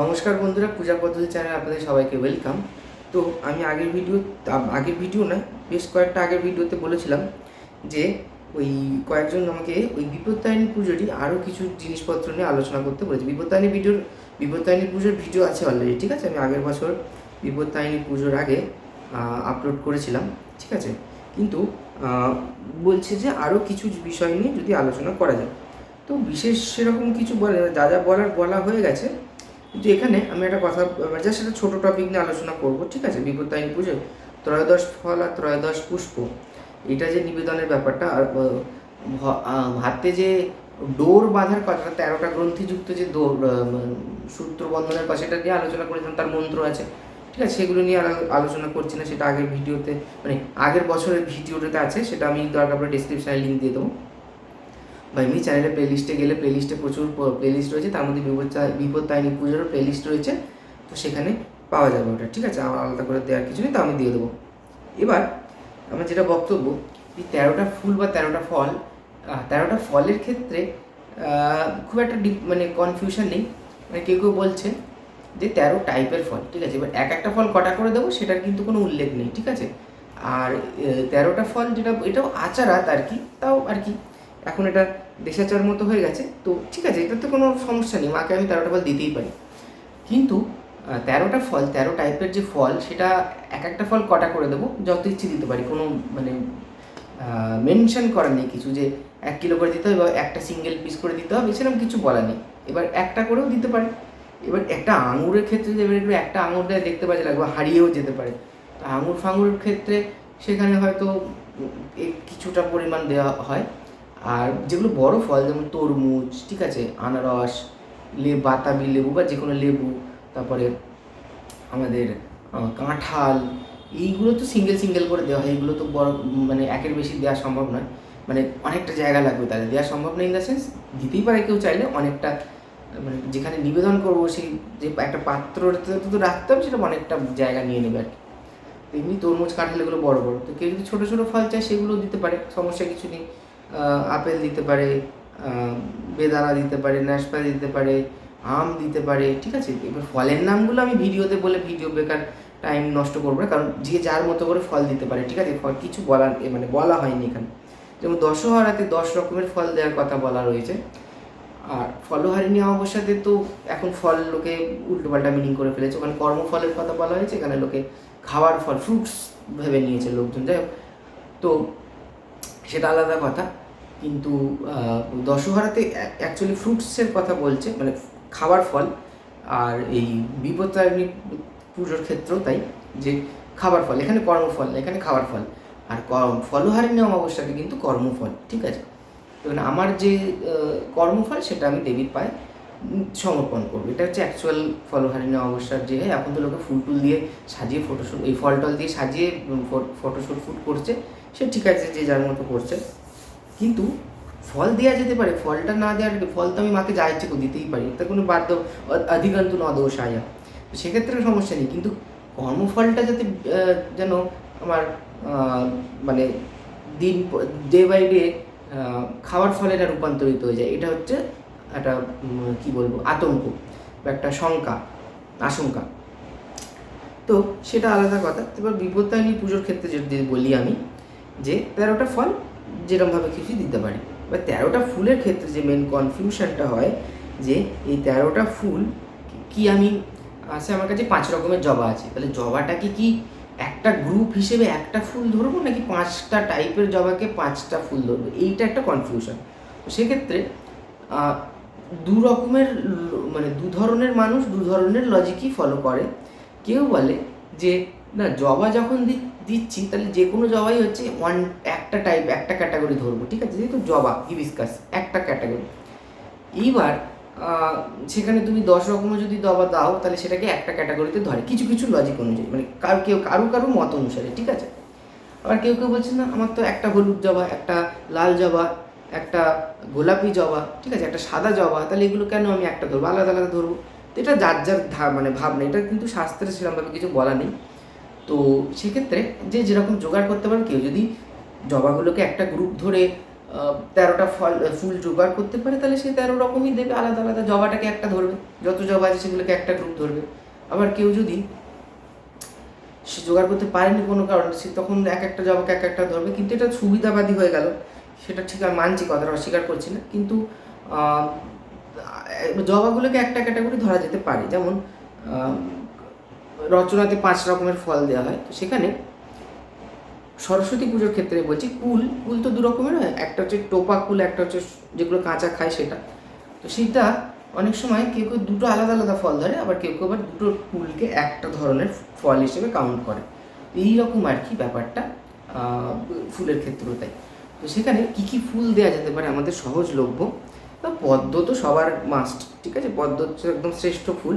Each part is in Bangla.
নমস্কার বন্ধুরা, পূজা পদ্ধতি চ্যানেল আপনাদের সবাইকে ওয়েলকাম। তো আমি আগের ভিডিও আগের ভিডিও নয়, বেশ কয়েকটা আগের ভিডিওতে বলেছিলাম যে ওই কয়েকজন আমাকে ওই বিপত্তায়নী পুজোরই আরও কিছু জিনিসপত্র নিয়ে আলোচনা করতে বলেছে। বিপত্তায়নী ভিডিওর বিপত্তায়নী পুজোর ভিডিও আছে অলরেডি ঠিক আছে? আমি আগের বছর বিপত্তায়নী পুজোর আগে আপলোড করেছিলাম, ঠিক আছে? কিন্তু বলছে যে আরও কিছু বিষয় নিয়ে যদি আলোচনা করা যায়। তো বিশেষ সেরকম কিছু বলে, যা যা বলার বলা হয়ে গেছে কিন্তু এখানে আমি একটা কথা জাস্ট একটা ছোটো টপিক নিয়ে আলোচনা করব, ঠিক আছে? বিপত্তায়নী পুজো ত্রয়োদশ ফল আর ত্রয়োদশ পুষ্প, এটা যে নিবেদনের ব্যাপারটা, আর হাতে যে ডোর বাঁধার কথা তেরোটা গ্রন্থিযুক্ত যে দৌড় সূত্র বন্ধনের কথা, সেটা নিয়ে আলোচনা করেছিলাম, তার মন্ত্র আছে, ঠিক আছে? সেগুলো নিয়ে আলো- আলোচনা করছি না, সেটা আগের ভিডিওতে মানে আগের বছরের ভিডিওটাতে আছে, সেটা আমি দরকার পড়ে ডিসক্রিপশানে লিঙ্ক দিয়ে দেবো। বা এমনি চ্যানেলে প্লেলিস্টে গেলে প্লেলিস্টে প্রচুর প্লেলিস্ট রয়েছে। তার মধ্যে বিপদ বিপত্তায়নী পুজোরও প্লেলিস্ট রয়েছে। তো সেখানে পাওয়া যাবে ওটা, ঠিক আছে? আমার আলাদা করে দেওয়ার কিছু নেই, তো আমি দিয়ে দেবো। এবার, আমার যেটা বক্তব্য, এই তেরোটা ফুল বা তেরোটা ফল তেরোটা ফলের ক্ষেত্রে খুব একটা ডিপ মানে কনফিউশন নেই। মানে কেউ কেউ বলছে যে তেরো টাইপের ফল, ঠিক আছে? এবার এক একটা ফল কটা করে দেবো সেটার কিন্তু কোনো উল্লেখ নেই, ঠিক আছে? আর তেরোটা ফল যেটা, এটাও আচারাত আর কি, তাও আর কি। এখন এটা দেশাচার মতো হয়ে গেছে, তো ঠিক আছে এটা তো কোনো সমস্যা নেই, মাকে আমি তেরোটা ফল দিতেই পারি। কিন্তু তেরোটা ফল, তেরো টাইপের যে ফল, সেটা এক একটা ফল কটা করে দেবো? যত ইচ্ছে দিতে পারি, কোনো মানে মেনশন করার নেই কিছু যে এক কিলো করে দিতে হবে বা একটা সিঙ্গেল পিস করে দিতে হবে, সেরকম কিছু বলা নেই। এবার একটা করেও দিতে পারে। এবার একটা আঙুরের ক্ষেত্রে এবার একটু একটা আঙুর দেয়, দেখতে যায় লাগবে হারিয়েও যেতে পারে। তো আঙুর ফাঙুরের ক্ষেত্রে সেখানে হয়তো কিছুটা পরিমাণ দেওয়া হয়। আর যেগুলো বড় ফল, যেমন তরমুজ, ঠিক আছে, আনারস, লে, বাতাবি, লেবু বা যে কোনো লেবু, তারপরে আমাদের কাঁঠাল, এইগুলো তো সিঙ্গেল সিঙ্গেল করে দেওয়া হয় এগুলো তো বড় মানে একের বেশি দেওয়া সম্ভব নয়। মানে অনেকটা জায়গা লাগবে তাহলে। দেওয়া সম্ভব নয় ইন দ্য সেন্স দিতেই পারে কেউ চাইলে, অনেকটা মানে যেখানে নিবেদন করব, সেই যে একটা পাত্রতে তো রাখতে হবে, সেটা অনেকটা জায়গা নিয়ে নেবে আর কি। এমনি তরমুজ, কাঁঠাল এগুলো বড় বড়। তো কেউ যদি ছোটো ছোটো ফল চায় সেগুলো দিতে পারে, সমস্যা কিছু নেই। আপেল দিতে পারে বেদানা দিতে পারে, নাশপাতি দিতে পারে, আম দিতে পারে, ঠিক আছে? এবার ফলের নামগুলো আমি ভিডিওতে বলে ভিডিও বেকার টাইম নষ্ট করব না, কারণ যে যার মতো করে ফল দিতে পারে, ঠিক আছে? ফল কিছু বলার মানে বলা হয়নি এখানে। যেমন দশহরাতে দশ রকমের ফল দেওয়ার কথা বলা রয়েছে। আর ফলহারিণী অমাবস্যাতে তো এখন ফল লোকে উল্টোপাল্টা মিনিং করে ফেলেছে। ওখানে কর্মফলের কথা বলা হয়েছে, এখানে লোকে খাওয়ার ফল ফ্রুটস ভেবে নিয়েছে লোকজন। যাই হোক, তো সেটা আলাদা কথা। কিন্তু দশহরাতে অ্যাকচুয়ালি ফ্রুটসের কথা বলছে মানে খাবার ফল আর এই বিপত্তারিণী পুজোর ক্ষেত্রেও তাই, যে খাবার ফল, এখানে কর্মফল, এখানে খাবার ফল। আর ক- ফলহারিণী অমাবস্যাতে কিন্তু কর্মফল, ঠিক আছে? তো আমার যে কর্মফল সেটা আমি দেবীর পায়ে সমর্পণ করব। এটা হচ্ছে অ্যাকচুয়াল ফলহারিণী অমাবস্যার যে এখন তো লোকে ফুল টুল দিয়ে সাজিয়ে ফটোশ্যুট এই ফল টল দিয়ে সাজিয়ে ফটোশ্যুট ফুট করছে। সে ঠিক আছে যে যার মতো করছে। কিন্তু ফল দেওয়া যেতে পারে, ফলটা না দেওয়ার ফল তো আমি মাকে যা ইচ্ছে করে দিতেই পারি। তা কোনো বাধ্য অধিকান্ত ন দোষ আয়া। সেক্ষেত্রে সমস্যা নেই। কিন্তু কর্মফলটা যাতে যেন আমার মানে দিন ডে বাই ডে খাওয়ার ফলে এটা রূপান্তরিত হয়ে যায়। এটা হচ্ছে একটা কি বলব, আতঙ্ক বা একটা শঙ্কা, আশঙ্কা। তো সেটা আলাদা কথা। এবার বিপত্তায়নী পুজোর ক্ষেত্রে যদি বলি আমি, যে তেরোটা ফল যেরকমভাবে কিছু দিতে পারি। বা তেরোটা ফুলের ক্ষেত্রে যে মেন কনফিউশনটা হয়, যে এই তেরোটা ফুল কি আমি আছে আমার কাছে পাঁচ রকমের জবা আছে। তাহলে জবাটাকে কি একটা গ্রুপ হিসেবে একটা ফুল ধরবো, নাকি পাঁচটা টাইপের জবাকে পাঁচটা ফুল ধরবো? এইটা একটা কনফিউশন তো সেক্ষেত্রে দু রকমের মানে দু ধরনের মানুষ দু ধরনের লজিকই ফলো করে। কেউ বলে যে, না, জবা যখন দিচ্ছি, তাহলে যে কোনো জবাই হচ্ছে ওয়ান একটা টাইপ একটা ক্যাটাগরি ধরবো, ঠিক আছে? যেহেতু জবা হিবিসকাস একটা ক্যাটাগরি এইবার সেখানে তুমি দশ রকমের যদি জবা দাও, তাহলে সেটাকে একটা ক্যাটাগরিতে ধরে। কিছু কিছু লজিক অনুযায়ী মানে কারও, কেউ, কারও কারও মত অনুসারে, ঠিক আছে? আবার কেউ কেউ বলছে, না, আমার তো একটা হলুদ জবা, একটা লাল জবা একটা গোলাপি জবা, ঠিক আছে? একটা সাদা জবা, তাহলে এগুলো কেন আমি একটা ধরবো? আলাদা আলাদা ধরবো? তো এটা যার যার মানে ভাবনা, এটা কিন্তু শাস্ত্রে সেরকমভাবে কিছু বলা নেই। তো সেক্ষেত্রে যে যেরকম জোগাড় করতে পারে কেউ যদি জবাগুলোকে একটা গ্রুপ ধরে তেরোটা ফল ফুল জোগাড় করতে পারে, তাহলে সে তেরো রকমই দেবে, আলাদা আলাদা জবাটাকে একটা ধরবে। যত জবা আছে সেগুলোকে একটা গ্রুপ ধরবে। আবার কেউ যদি সে জোগাড় করতে পারেনি কোনো কারণে, সে তখন এক একটা জবাকে এক একটা ধরবে, কিন্তু এটা সুবিধাবাদী হয়ে গেল। সেটা ঠিক আমি মানছি কথাটা, অস্বীকার করছি না। কিন্তু জবাগুলোকে একটা ক্যাটাগরি ধরা যেতে পারে। যেমন রচনাতে পাঁচ রকমের ফল দেওয়া হয়। তো সেখানে সরস্বতী পুজোর ক্ষেত্রে বলছি, কুল কুল তো দু রকমের হয়। একটা হচ্ছে টোপা কুল, একটা হচ্ছে যেগুলো কাঁচা খায় সেটা। তো সেটা অনেক সময় কেউ কেউ দুটো আলাদা আলাদা ফল ধরে, আবার কেউ কেউ আবার দুটো কুলকে একটা ধরনের ফল হিসেবে কাউন্ট করে। এইরকম আর কি ব্যাপারটা ফুলের ক্ষেত্রেও তাই। তো সেখানে কি কি ফুল দেওয়া যেতে পারে আমাদের সহজলভ্য? তা পদ্ম তো সবার মাস্ট ঠিক আছে? পদ্ম হচ্ছে একদম শ্রেষ্ঠ ফুল।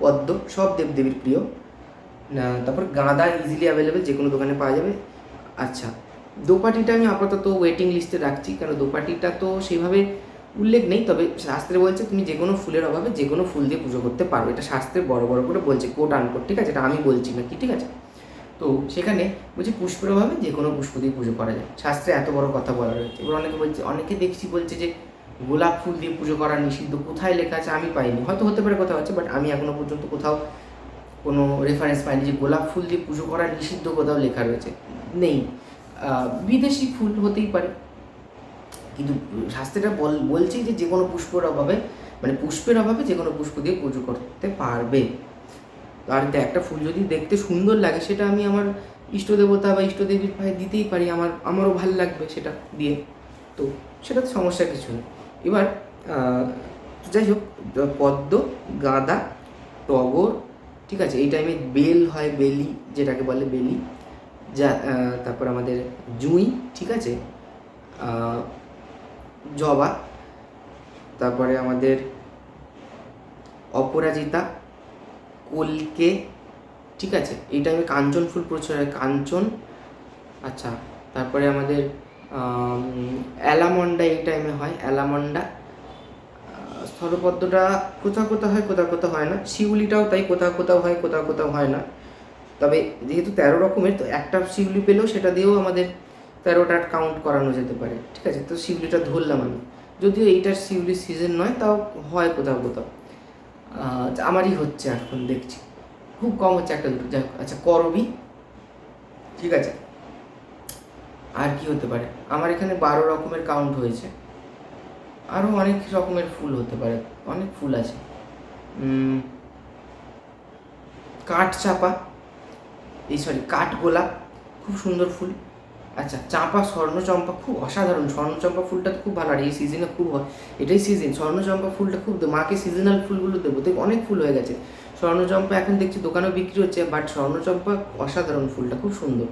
পদ্ম, সব দেবদেবীর প্রিয়। তারপর গাঁদা ইজিলি অ্যাভেলেবেল যে কোনো দোকানে পাওয়া যাবে। আচ্ছা দোপাটিটা আমি আপাতত ওয়েটিং লিস্টে রাখছি কারণ দোপাটিটা তো সেইভাবে উল্লেখ নেই, তবে শাস্ত্রে বলছে তুমি যে কোনো ফুলের অভাবে যে কোনো ফুল দিয়ে পুজো করতে পারো। এটা শাস্ত্রে বড় বড় করে বলছে কোট আনকোট ঠিক আছে? এটা আমি বলছি না কি ঠিক আছে? তো সেখানে বলছি পুষ্পের অভাবে যে কোনো পুষ্প দিয়ে পুজো করা যায়। শাস্ত্রে এত বড় কথা বলা রয়েছে এবার অনেকে বলছে, অনেকে দেখছি বলছে যে গোলাপ ফুল দিয়ে পুজো করা নিষিদ্ধ। কোথায় লেখা আছে আমি পাইনি। হয়তো হতে পারে কোথাও আছে বাট আমি এখনও পর্যন্ত কোথাও কোনো রেফারেন্স পাইনি যে গোলাপ ফুল দিয়ে পুজো করা নিষিদ্ধ কোথাও লেখা রয়েছে। নেই। বিদেশি ফুল হতেই পারে। কিন্তু শাস্ত্রটা বল বলছে যে যে কোনো পুষ্পের অভাবে মানে পুষ্পের অভাবে যে কোনো পুষ্প দিয়ে পুজো করতে পারবে। আর একটা ফুল যদি দেখতে সুন্দর লাগে, সেটা আমি আমার ইষ্ট দেবতা বা ইষ্ট দেবীর পায়ে দিতেই পারি, আমার, আমারও ভালো লাগবে সেটা দিয়ে। তো সেটা তো সমস্যা কিছু নেই। এবার যাই হোক, পদ্ম, গাঁদা, টগর, ঠিক আছে, এই টাইমে বেল হয়, বেলি, যেটাকে বলে বেলি, যা তারপর আমাদের জুঁই, ঠিক আছে জবা, তারপরে আমাদের অপরাজিতা কলকে ঠিক আছে? এই টাইমে কাঞ্চন ফুল প্রচুর হয় কাঞ্চন। আচ্ছা তারপরে আমাদের অ্যালামন্ডা এই টাইমে হয়, অ্যালামন্ডা। স্থলপদ্মটা কোথাও কোথাও হয়, কোথাও কোথাও হয় না। শিউলিটাও তাই, কোথাও কোথাও হয়, কোথাও কোথাও হয় না। তবে যেহেতু তেরো রকমের, তো একটা শিউলি পেলেও সেটা দিয়েও আমাদের তেরোটা কাউন্ট করানো যেতে পারে। ঠিক আছে? তো শিউলিটা ধরলাম আমি। যদিও এইটার শিউলির সিজন নয়, তাও হয় কোথাও কোথাও। আমারই হচ্ছে এখন, দেখছি। খুব কম হচ্ছে একটা দুটো যাই আচ্ছা করবি? ঠিক আছে। আর কি হতে পারে? আমার এখানে বারো রকমের কাউন্ট হয়েছে। আরও অনেক রকমের ফুল হতে পারে, অনেক ফুল আছে। কাঠ চাপা, এই সরি কাঠ গোলাপ, খুব সুন্দর ফুল। আচ্ছা চাঁপা স্বর্ণচম্পা খুব অসাধারণ। স্বর্ণচম্পা ফুলটা খুব ভালো, আর এই সিজনে খুব হয়। এটাই সিজন স্বর্ণচম্পা ফুলটা খুব মাকে সিজনাল ফুলগুলো দেবো। দেখ, অনেক ফুল হয়ে গেছে। স্বর্ণচম্পা এখন দেখছি দোকানেও বিক্রি হচ্ছে বাট স্বর্ণচম্পা অসাধারণ ফুলটা, খুব সুন্দর।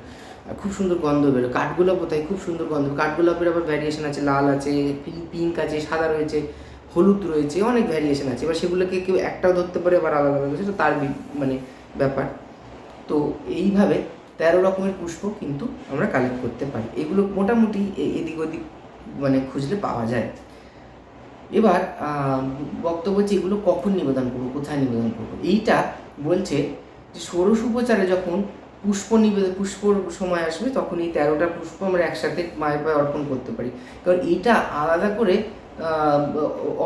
খুব সুন্দর গন্ধ বেরো। কাঠগোলাপ তাই, খুব সুন্দর গন্ধ। কাঠগোলাপের আবার ভ্যারিয়েশন আছে, লাল আছে পিঙ্ক পিঙ্ক আছে, সাদা রয়েছে, হলুদ রয়েছে, অনেক ভ্যারিয়েশন আছে। এবার সেগুলোকে কেউ একটাও ধরতে পারে, আবার আলাদা আলাদা। সেটা তার মানে ব্যাপার। তো এইভাবে তেরো রকমের পুষ্প কিন্তু আমরা কালেক্ট করতে পারি। এগুলো মোটামুটি এদিক ওদিক মানে খুঁজলে পাওয়া যায়। এবার বক্তব্য হচ্ছে এগুলো কখন নিবেদন করব, কোথায় নিবেদন করব? এইটা বলছে যে ষোড়শ উপচারে যখন পুষ্প নিবেদন পুষ্পর সময় আসবে, তখন এই তেরোটা পুষ্প আমরা একসাথে মায়ের পায়ে অর্পণ করতে পারি। কারণ এইটা আলাদা করে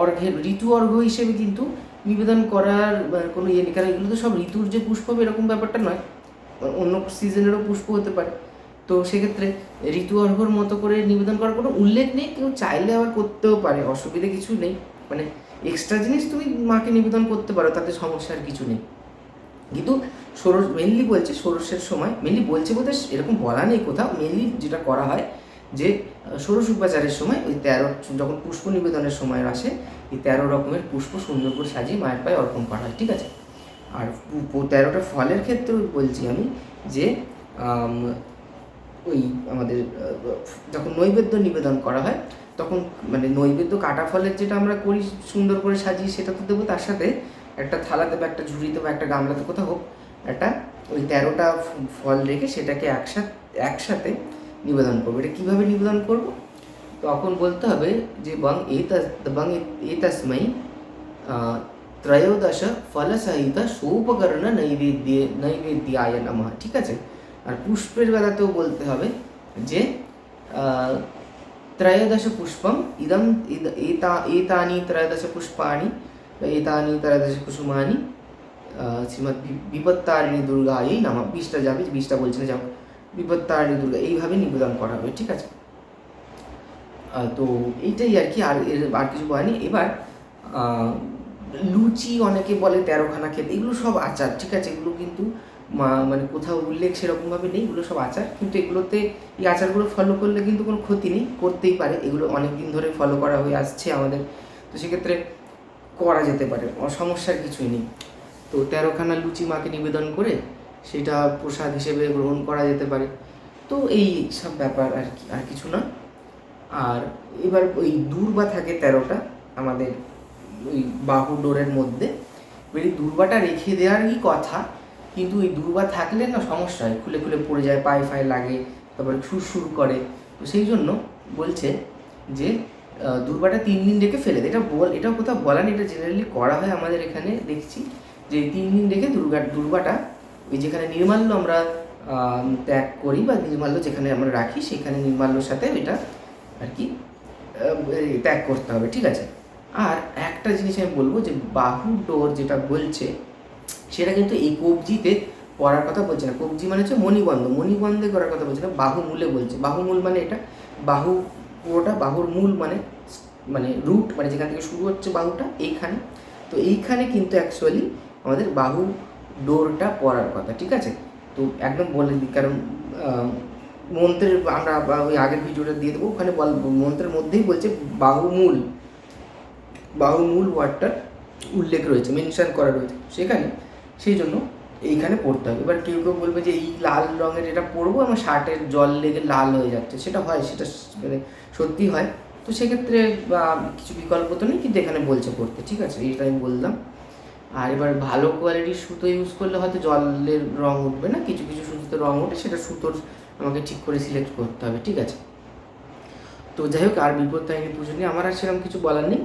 অর্ঘের, ঋতু অর্ঘ হিসেবে কিন্তু নিবেদন করার কোনো ইয়ে নেই। কারণ এগুলো তো সব ঋতুর যে পুষ্প, এরকম ব্যাপারটা নয়। অন্য সিজনেরও পুষ্প হতে পারে। তো সেক্ষেত্রে ঋতু অর্ঘর মতো করে নিবেদন করার কোনো উল্লেখ নেই, কেউ চাইলে আবার করতেও পারে, অসুবিধে কিছু নেই। মানে এক্সট্রা জিনিস তুমি মাকে নিবেদন করতে পারো, তাতে সমস্যার কিছু নেই। কিন্তু ষোড়শ মেনলি বলছে ষোড়শের সময় মেনলি বলছে বলতে এরকম বলা নেই কোথাও মেনলি যেটা করা হয় যে ষোড়শ উপাচারের সময় ওই তেরো যখন পুষ্প নিবেদনের সময় আসে, এই তেরো রকমের পুষ্প সুন্দর করে সাজিয়ে মায়ের পায়ে অর্পণ করা হয়, ঠিক আছে? আর তেরোটা ফলের ক্ষেত্রেও বলছি আমি যে ওই আমাদের যখন নৈবেদ্য নিবেদন করা হয় তখন মানে নৈবেদ্য কাটা ফলের যেটা আমরা করি সুন্দর করে সাজিয়ে সেটা তো দেবো তার সাথে একটা থালাতে বা একটা ঝুড়িতে বা একটা গামলাতে কোথাও হোক একটা ওই তেরোটা ফল রেখে সেটাকে একসাথে একসাথে নিবেদন করব এটা কীভাবে নিবেদন করব তখন বলতে হবে যে বং এতাস বং এ আহ, त्रयोदश फल सहित सोपकरण नैवेद्य नैवेद्याय नम। ठीक और पुष्पर बेलाते बोलते हैं जे त्रयोदश पुष्पम इदम एता त्रयोदश पुष्पाणी एतानी त्रयोदश कुसुमानी श्रीमद विपत्तारिणी दुर्गा ये नम बीसा जा बीसा बोल जाओ विपत्तारिणी दुर्गा ये निवेदन करा ठीक है तो ये और कि किसान एबार লুচি অনেকে বলে তেরোখানা খেতে, এগুলো সব আচার, ঠিক আছে? এগুলো কিন্তু মানে কোথাও উল্লেখ সেরকমভাবে নেই, এগুলো সব আচার। কিন্তু এগুলোতে এই আচারগুলো ফলো করলে কিন্তু কোনো ক্ষতি নেই, করতেই পারে। এগুলো অনেক দিন ধরে ফলো করা হয়ে আসছে আমাদের। তো সেক্ষেত্রে করা যেতে পারে সমস্যার কিছুই নেই। তো তেরোখানা লুচি মাকে নিবেদন করে সেটা প্রসাদ হিসেবে গ্রহণ করা যেতে পারে। তো এই সব ব্যাপার আর কি, আর কিছু না। আর এবার ওই দূর বা থাকে তেরোটা আমাদের ওই বাহু ডোরের মধ্যে। এই দূর্বাটা রেখে দেওয়ারই কথা, কিন্তু ওই দূর্বা থাকলে না সমস্যা হয়। খুলে খুলে পড়ে যায়, পায়ে ফায়ে লাগে, তারপরে সুর করে। তো সেই জন্য বলছে যে দূর্বাটা তিন দিন রেখে ফেলে দেয় এটা বল এটা কোথাও বলা নেই, এটা জেনারেলি করা হয় আমাদের এখানে দেখছি যে তিন দিন রেখে দুর্গা, দুর্বাটা ওই যেখানে নির্মাল্য আমরা ত্যাগ করি বা নির্মাল্য যেখানে আমরা রাখি, সেখানে নির্মাল্যর সাথে এটা আর কি ত্যাগ করতে হবে, ঠিক আছে? আর একটা জিনিস আমি বলব যে বাহু ডোর যেটা বলছে, সেটা কিন্তু এই কবজিতে করার কথা বলছে না। কবজি মানে হচ্ছে মণিবন্ধ। মণিবন্ধে করার কথা বলছে না, বাহু মূলে বলছে। বাহু মূল মানে এটা? বাহু পুরোটা, বাহুর মূল মানে মানে রুট মানে যেখান থেকে শুরু হচ্ছে বাহুটা, এইখানে। তো এইখানে কিন্তু অ্যাকচুয়ালি আমাদের বাহু ডোরটা পড়ার কথা, ঠিক আছে? তো একদম বলে দিই, কারণ মন্ত্রের আমরা ওই আগের ভিডিওটা দিয়ে দেবো, ওখানে বল, মন্ত্রের মধ্যেই বলছে বাহুমূল বাহুমূল ওয়ার্ডটার উল্লেখ রয়েছে মেনশান করা রয়েছে। সেখানে সেই জন্য এইখানে পড়তে হবে। এবার কেউ কেউ বলবে যে এই লাল রঙের এটা পরবো আমার শার্টের জল লেগে লাল হয়ে যাচ্ছে। সেটা হয়, সেটা মানে সত্যি হয়। তো সেক্ষেত্রে কিছু বিকল্প তো নেই, কিন্তু এখানে বলছে পড়তে। ঠিক আছে, এইটা আমি বললাম। আর এবার ভালো কোয়ালিটির সুতো ইউজ করলে হয়তো জলের রং উঠবে না, কিছু কিছু সুতোতে রং ওঠে, সেটা সুতোর আমাকে ঠিক করে সিলেক্ট করতে হবে। ঠিক আছে? তো যাই হোক, আর বিপদ বিপত্তায়নী পুজো নিয়ে আমার আর সেরকম কিছু বলার নেই।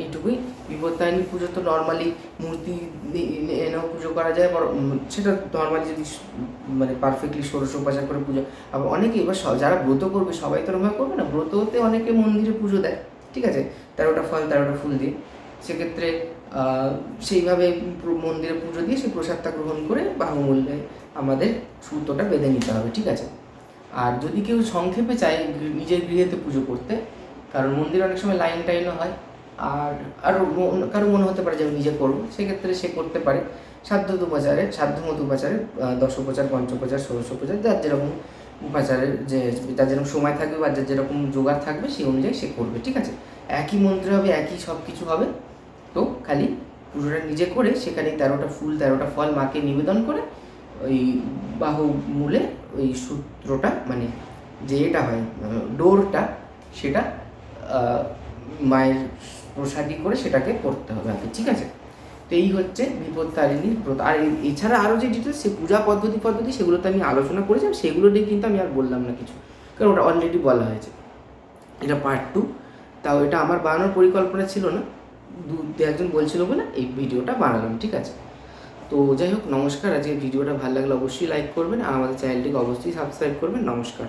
এইটুকুই। বিপত্তায়নী পুজো তো নর্মালি মূর্তি এনেও পুজো করা যায় বড় সেটা নর্মালি যদি মানে পারফেক্টলি ষোড়শোপাচার করে পুজো। আবার অনেকে এবার যারা ব্রত করবে, সবাই তো ওরকম করবে না। ব্রততে অনেকে মন্দিরে পুজো দেয়, ঠিক আছে? তেরোটা ফল, তেরোটা ফুল দিয়ে। সেক্ষেত্রে সেইভাবে মন্দিরে পুজো দিয়ে সেই প্রসাদটা গ্রহণ করে বাহুমূল্যে আমাদের সুতোটা বেঁধে নিতে হবে, ঠিক আছে? আর যদি কেউ সংক্ষেপে চায় নিজের গৃহেতে পুজো করতে কারণ মন্দিরে অনেক সময় লাইন টাইনও হয়। আর আরও কারও মনে হতে পারে যে আমি নিজে করব, সেক্ষেত্রে সে করতে পারে। সাধ্য উপাচারে সাধ্য মতো উপাচারে দশোপচার, পঞ্চোপচার, ষোড়শোপচার, যার যেরকম উপাচারের যে, যার যেরকম সময় থাকবে বা যার যেরকম জোগাড় থাকবে, সেই অনুযায়ী সে করবে, ঠিক আছে? একই মন্ত্রে হবে, একই সব কিছু হবে। তো খালি পুজোটা নিজে করে সেখানে তেরোটা ফুল, তেরোটা ফল মাকে নিবেদন করে ওই বাহু মূলে ওই সূত্রটা মানে যে এটা হয় ডোরটা, সেটা মায়ের প্রসাদী করে সেটাকে পড়তে হবে আর ঠিক আছে? তো এই হচ্ছে বিপত্তারিণীর ব্রত। আর এছাড়া আরও যে ডিটেলস সে পূজা পদ্ধতি পদ্ধতি, সেগুলোতে আমি আলোচনা করেছিলাম সেগুলো নিয়ে কিন্তু আমি আর বললাম না কিছু, কারণ ওটা অলরেডি বলা হয়েছে। এটা পার্ট টু তাও এটা আমার বানানোর পরিকল্পনা ছিল না। দু একজন বলছিল বলে এই ভিডিওটা বানালাম, ঠিক আছে? তো যাই হোক, নমস্কার। আজকে ভিডিওটা ভালো লাগলে অবশ্যই লাইক করবেন, আর আমাদের চ্যানেলটিকে অবশ্যই সাবস্ক্রাইব করবেন। নমস্কার।